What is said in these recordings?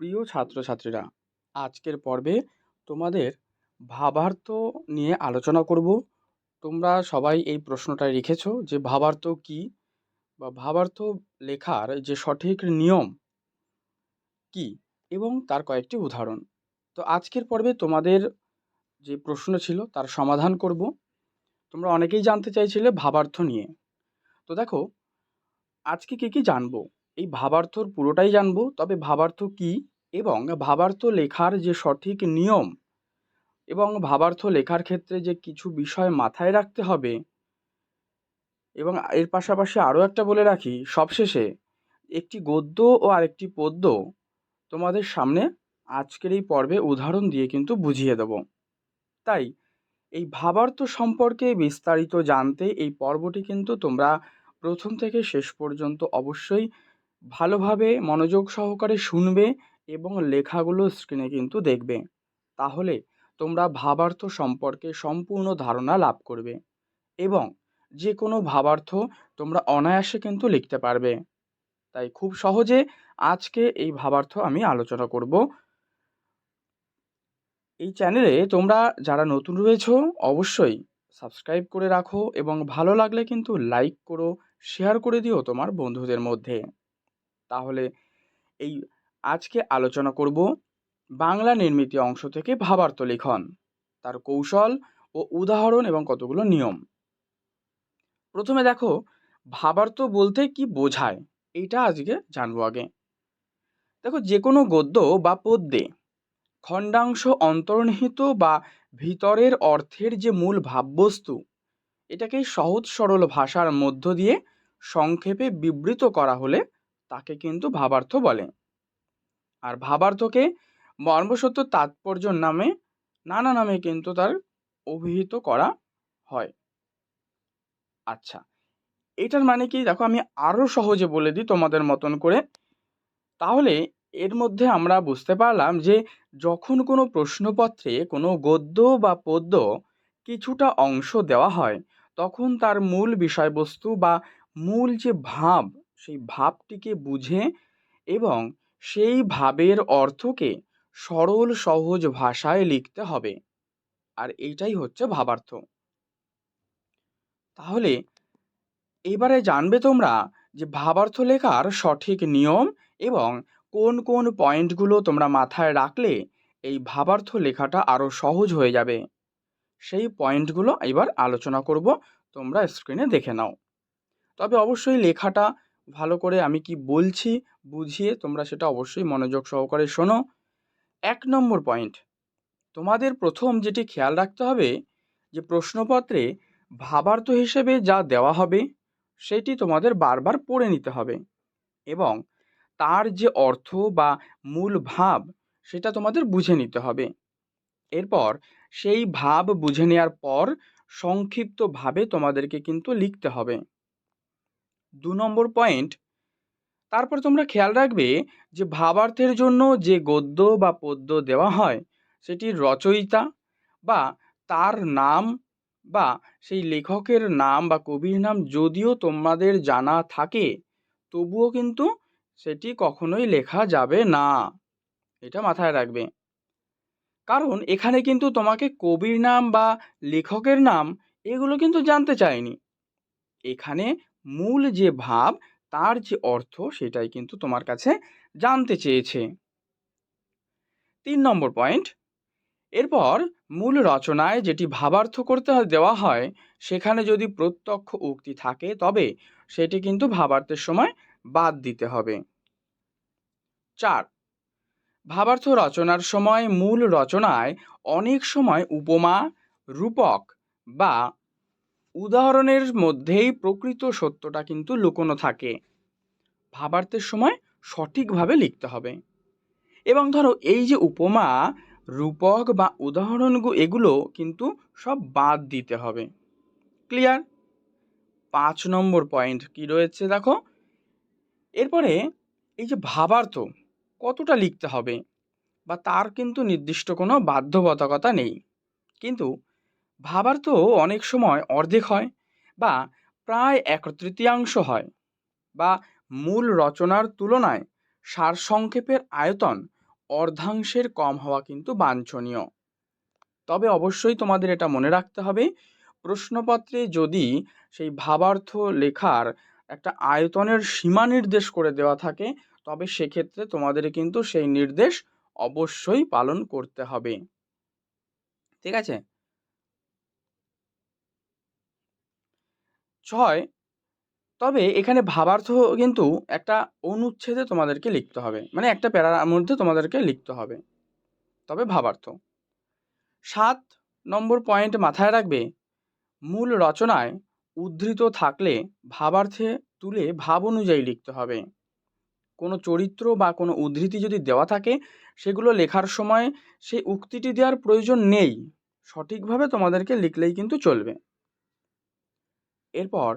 প্রিয় ছাত্রছাত্রীরা, আজকের পর্বে তোমাদের ভাবার্থ নিয়ে আলোচনা করব। তোমরা সবাই এই প্রশ্নটা লিখেছো যে ভাবার্থ কী বা ভাবার্থ লেখার যে সঠিক নিয়ম কী এবং তার কয়েকটি উদাহরণ। তো আজকের পর্বে তোমাদের যে প্রশ্ন ছিল তার সমাধান করব। তোমরা অনেকেই জানতে চাইছিলে ভাবার্থ নিয়ে। তো দেখো, আজকে কী কী জানব? এই ভাবার্থর পুরোটাই জানব, তবে ভাবার্থ কী এবং ভাবার্থ লেখার যে সঠিক নিয়ম এবং ভাবার্থ লেখার ক্ষেত্রে যে কিছু বিষয় মাথায় রাখতে হবে এবং এর পাশাপাশি আরও একটা বলে রাখি, সবশেষে একটি গদ্য ও আরেকটি পদ্য তোমাদের সামনে আজকের এই পর্বে উদাহরণ দিয়ে কিন্তু বুঝিয়ে দেব। তাই এই ভাবার্থ সম্পর্কে বিস্তারিত জানতে এই পর্বটি কিন্তু তোমরা প্রথম থেকে শেষ পর্যন্ত অবশ্যই ভালোভাবে মনোযোগ সহকারে শুনবে এবং লেখাগুলো স্ক্রিনে কিন্তু দেখবে। তাহলে তোমরা ভাবার্থ সম্পর্কে সম্পূর্ণ ধারণা লাভ করবে এবং যে কোনো ভাবার্থ তোমরা অনায়াসে কিন্তু লিখতে পারবে। তাই খুব সহজে আজকে এই ভাবার্থ আমি আলোচনা করব। এই চ্যানেলে তোমরা যারা নতুন রয়েছো, অবশ্যই সাবস্ক্রাইব করে রাখো এবং ভালো লাগলে কিন্তু লাইক করো শেয়ার করে দিও তোমার বন্ধুদের মধ্যে। তাহলে এই আজকে আলোচনা করব বাংলা নির্মিত অংশ থেকে ভাবার্থ লিখন। তার কৌশল ও উদাহরণ এবং কতগুলো নিয়ম। প্রথমে দেখো ভাবার্থ বলতে কি বোঝায়? এইটা আজকে জানব আগে। দেখো যে কোনো গদ্য বা পদ্যে খণ্ডাংশ অন্তর্নিহিত বা ভিতরের অর্থের যে মূল ভাববস্তু এটাকে সহজ সরল ভাষার মধ্য দিয়ে সংক্ষেপে বিবৃত করা হলে তাকে কিন্তু ভাবার্থ বলে। আর ভাবার্থকে মর্মসত্য তাৎপর্য নামে, নানা নামে কিন্তু তার অভিহিত করা হয়। আচ্ছা এটার মানে কি? দেখো, আমি আরও সহজে বলে দিই তোমাদের মতন করে। তাহলে এর মধ্যে আমরা বুঝতে পারলাম যে, যখন কোনো প্রশ্নপত্রে কোনো গদ্য বা পদ্য কিছুটা অংশ দেওয়া হয়, তখন তার মূল বিষয়বস্তু বা মূল যে ভাব সেই ভাবটিকে বুঝে এবং সেই ভাবের অর্থকে সরল, সহজ ভাষায় লিখতে হবে। আর এইটাই হচ্ছে ভাবার্থ। তাহলে এবারে জানবে তোমরা যে ভাবার্থ লেখার সঠিক নিয়ম এবং কোন কোন পয়েন্টগুলো তোমরা মাথায় রাখলে এই ভাবার্থ লেখাটা আরও সহজ হয়ে যাবে। সেই পয়েন্টগুলো এবার আলোচনা করব, তোমরা স্ক্রিনে দেখে নাও। তবে অবশ্যই লেখাটা ভালো করে আমি কি বলছি, বুঝিয়ে তোমরা সেটা অবশ্যই মনোযোগ সহকারে শোনো। এক নম্বর পয়েন্ট তোমাদের প্রথম যেটি খেয়াল রাখতে হবে, যে প্রশ্নপত্রে ভাবার্থ হিসেবে যা দেওয়া হবে, সেটি তোমাদের বারবার পড়ে নিতে হবে এবং তার যে অর্থ বা মূল ভাব, সেটা তোমাদের বুঝে নিতে হবে। এরপর সেই ভাব বুঝে নেওয়ার পর সংক্ষিপ্তভাবে তোমাদেরকে কিন্তু লিখতে হবে। দু নম্বর পয়েন্ট তারপর তোমরা খেয়াল রাখবে যে ভাবার্থের জন্য যে গদ্য বা পদ্য দেওয়া হয় সেটির রচয়িতা বা তার নাম বা সেই লেখকের নাম বা কবির নাম যদিও তোমাদের জানা থাকে, তবুও কিন্তু সেটি কখনোই লেখা যাবে না। এটা মাথায় রাখবে। কারণ এখানে কিন্তু তোমাকে কবির নাম বা লেখকের নাম এগুলো কিন্তু জানতে চায়নি। এখানে মূল যে ভাব, তার যে অর্থ সেটাই কিন্তু তোমার কাছে জানতে চেয়েছে। তিন নম্বর পয়েন্ট, এরপর মূল রচনায় যেটি ভাবার্থ করতে দেওয়া হয়, সেখানে যদি প্রত্যক্ষ উক্তি থাকে, তবে সেটি কিন্তু ভাবার্থের সময় বাদ দিতে হবে। চার, ভাবার্থ রচনার সময় মূল রচনায় অনেক সময় উপমা, রূপক বা উদাহরণের মধ্যেই প্রকৃত সত্যটা কিন্তু লুকোনো থাকে। ভাবার্থের সময় সঠিকভাবে লিখতে হবে। এবং ধরো, এই যে উপমা, রূপক বা উদাহরণ এগুলো কিন্তু সব বাদ দিতে হবে। ক্লিয়ার? পাঁচ নম্বর পয়েন্ট কি রয়েছে দেখো? এরপরে এই যে ভাবার্থ, কতটা লিখতে হবে? বা তার কিন্তু নির্দিষ্ট কোনো বাধ্যবাধকতা নেই। কিন্তু ভাবার্থ অনেক সময় অর্ধেক হয় বা প্রায় এক তৃতীয়াংশ হয় বা মূল রচনার তুলনায় সারসংক্ষেপের আয়তন অর্ধাংশের কম হওয়া কিন্তু বাঞ্ছনীয়। তবে অবশ্যই তোমাদের এটা মনে রাখতে হবে, প্রশ্নপত্রে যদি সেই ভাবার্থ লেখার একটা আয়তনের সীমা নির্দেশ করে দেওয়া থাকে, তবে সেক্ষেত্রে তোমাদের কিন্তু সেই নির্দেশ অবশ্যই পালন করতে হবে। ঠিক আছে? ছয় তবে এখানে ভাবার্থ কিন্তু একটা অনুচ্ছেদে তোমাদেরকে লিখতে হবে। মানে একটা প্যারার মধ্যে তোমাদেরকে লিখতে হবে। তবে ভাবার্থ। সাত নম্বর পয়েন্ট মাথায় রাখবে, মূল রচনায় উদ্ধৃত থাকলে ভাবার্থে তুলে ভাব অনুযায়ী লিখতে হবে। কোনো চরিত্র বা কোনো উদ্ধৃতি যদি দেওয়া থাকে, সেগুলো লেখার সময় সেই উক্তিটি দেওয়ার প্রয়োজন নেই। সঠিকভাবে তোমাদেরকে লিখলেই কিন্তু চলবে। এরপর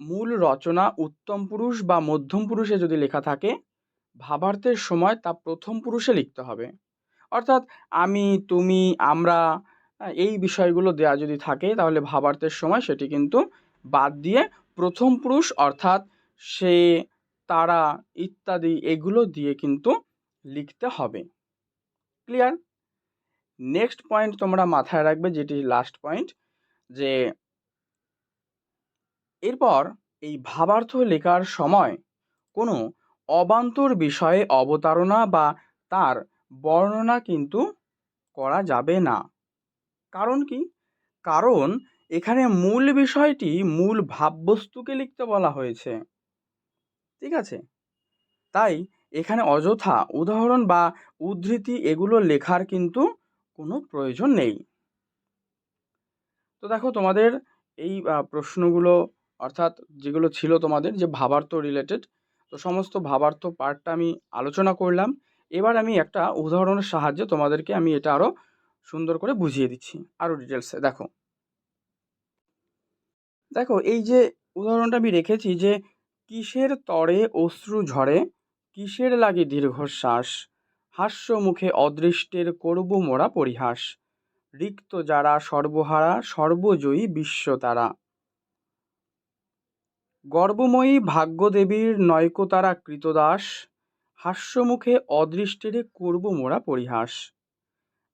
মূল রচনা উত্তম পুরুষ বা মধ্যম পুরুষে যদি লেখা থাকে, ভাবার্থের সময় তা প্রথম পুরুষে লিখতে হবে। অর্থাৎ আমি, তুমি, আমরা এই বিষয়গুলো দেয়া যদি থাকে, তাহলে ভাবার্থের সময় সেটি কিন্তু বাদ দিয়ে প্রথম পুরুষ অর্থাৎ সে, তারা ইত্যাদি এগুলো দিয়ে কিন্তু লিখতে হবে। ক্লিয়ার? নেক্সট পয়েন্ট তোমরা মাথায় রাখবে, যেটি লাস্ট পয়েন্ট, যে এরপর এই ভাবার্থ লেখার সময় কোনো অবান্তর বিষয়ে অবতারণা বা তার বর্ণনা কিন্তু করা যাবে না। কারণ কি? কারণ এখানে মূল বিষয়টি মূল ভাববস্তুকে লিখতে বলা হয়েছে। ঠিক আছে? তাই এখানে অযথা উদাহরণ বা উদ্ধৃতি এগুলো লেখার কিন্তু কোনো প্রয়োজন নেই। তো দেখো তোমাদের এই প্রশ্নগুলো অর্থাৎ যেগুলো ছিল তোমাদের যে ভাবার্থ রিলেটেড তো সমস্ত ভাবার্থ পার্টটা আমি আলোচনা করলাম। এবার আমি একটা উদাহরণের সাহায্যে তোমাদেরকে আমি এটা আরও সুন্দর করে বুঝিয়ে দিচ্ছি। আরও ডিটেলসে দেখো। দেখো, এই যে উদাহরণটা আমি রেখেছি যে কিসের তরে অশ্রু ঝরে, কিসের লাগে দীর্ঘশ্বাস, হাস্য মুখে অদৃষ্টের করব মোরা পরিহাস, রিক্ত যারা সর্বহারা, সর্বজয়ী বিশ্ব তারা। গর্বময়ী ভাগ্যদেবীর নয়কতারা কৃতদাস, হাস্যমুখে অদৃষ্টেরে করব মোরা পরিহাস।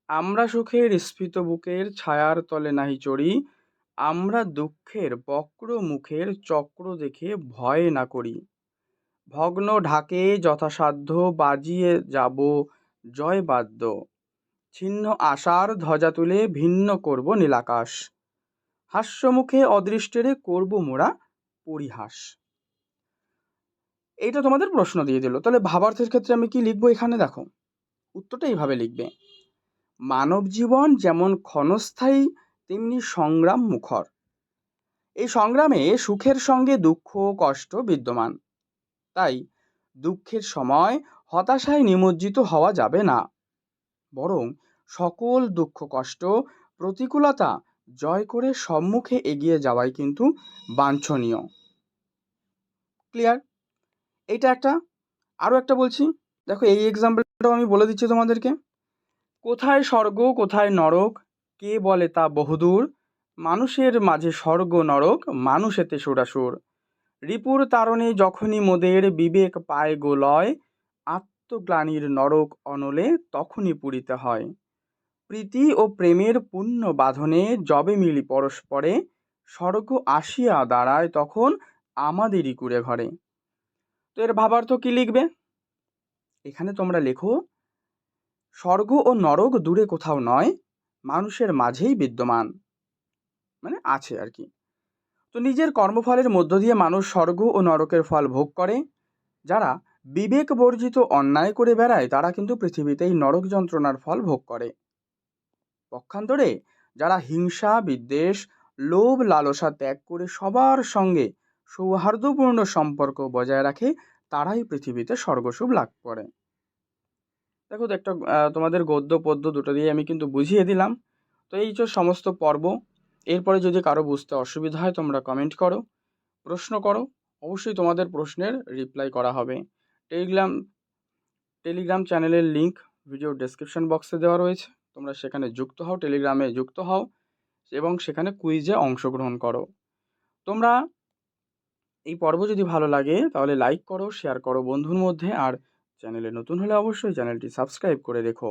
আমরা সুখের স্ফীত বুকের ছায়ার তলে নাহি চড়ি, আমরা দুঃখের বক্র মুখের চক্র দেখে ভয় না করি। ভগ্ন ঢাকে যথাসাধ্য বাজিয়ে যাব, জয় বাদ্য। ছিন্ন আশার ধ্বজা তুলে ভিন্ন করব নীলাকাশ। হাস্যমুখে অদৃষ্টেরে করব মোরা পরিহাস? এইটা তোমাদের প্রশ্ন দিয়ে দিল। তাহলে ভাবার্থের ক্ষেত্রে আমি কি লিখব এখানে? দেখো, উত্তরটা এইভাবে লিখবে। মানব জীবন যেমন ক্ষণস্থায়ী, তেমনি সংগ্রাম মুখর। এই সংগ্রামে সুখের সঙ্গে দুঃখ, কষ্ট বিদ্যমান। তাই দুঃখের সময় হতাশায় নিমজ্জিত হওয়া যাবে না। বরং সকল দুঃখ, কষ্ট, প্রতিকূলতা জয় করে সম্মুখে এগিয়ে যাওয়াই কিন্তু বাঞ্ছনীয়। ক্লিয়ার এটা একটা আরও একটা বলছি। দেখো এই এক্সাম্পলটাও আমি বলে দিচ্ছি তোমাদেরকে। কোথায় স্বর্গ, কোথায় নরক, কে বলে তা বহুদূর? মানুষের মাঝে স্বর্গ, নরক মানুষেতে সুরাসুর। রিপুর তারণে যখনই মোদের বিবেক পায় গোলয়, আত্মগ্লানির নরক অনলে তখনই পুরিতে হয়। প্রীতি ও প্রেমের পুণ্য বাঁধনে যবে মিলি পরস্পরে, স্বর্গ আসিয়া দাঁড়ায় তখন আমাদেরই কুড়ে ঘরে। তো এর ভাবার্থ কি লিখবে? এখানে তোমরা লেখো, স্বর্গ ও নরক দূরে কোথাও নয়, মানুষের মাঝেই বিদ্যমান। মানে আছে আর কি। তো নিজের কর্মফলের মধ্য দিয়ে মানুষ স্বর্গ ও নরকের ফল ভোগ করে। যারা বিবেক বর্জিত অন্যায় করে বেড়ায়, তারা কিন্তু পৃথিবীতেই নরক যন্ত্রণার ফল ভোগ করে। পক্ষান্তরে যারা হিংসা, বিদ্বেষ, লোভ, লালসা ত্যাগ করে সবার সঙ্গে সৌহার্দ্যপূর্ণ সম্পর্ক বজায় রাখে, তারাই পৃথিবীতে স্বর্গসুখ লাভ করে। দেখো তো একটা তোমাদের গদ্য, পদ্য দুটো দিয়ে আমি কিন্তু বুঝিয়ে দিলাম। তো এই যে সমস্ত পর্ব। এরপরে যদি কারও বুঝতে অসুবিধা হয়, তোমরা কমেন্ট করো, প্রশ্ন করো, অবশ্যই তোমাদের প্রশ্নের রিপ্লাই করা হবে। টেলিগ্রাম টেলিগ্রাম চ্যানেলের লিঙ্ক ভিডিও ডেসক্রিপশন বক্সে দেওয়া রয়েছে। তোমরা সেখানে যুক্ত হও, টেলিগ্রামে যুক্ত হও এবং সেখানে কুইজে অংশগ্রহণ করো। তোমরা এই পর্ব যদি ভালো লাগে তাহলে লাইক করো শেয়ার করো বন্ধুর মধ্যে আর চ্যানেলে নতুন হলে অবশ্যই চ্যানেলটি সাবস্ক্রাইব করে রেখো।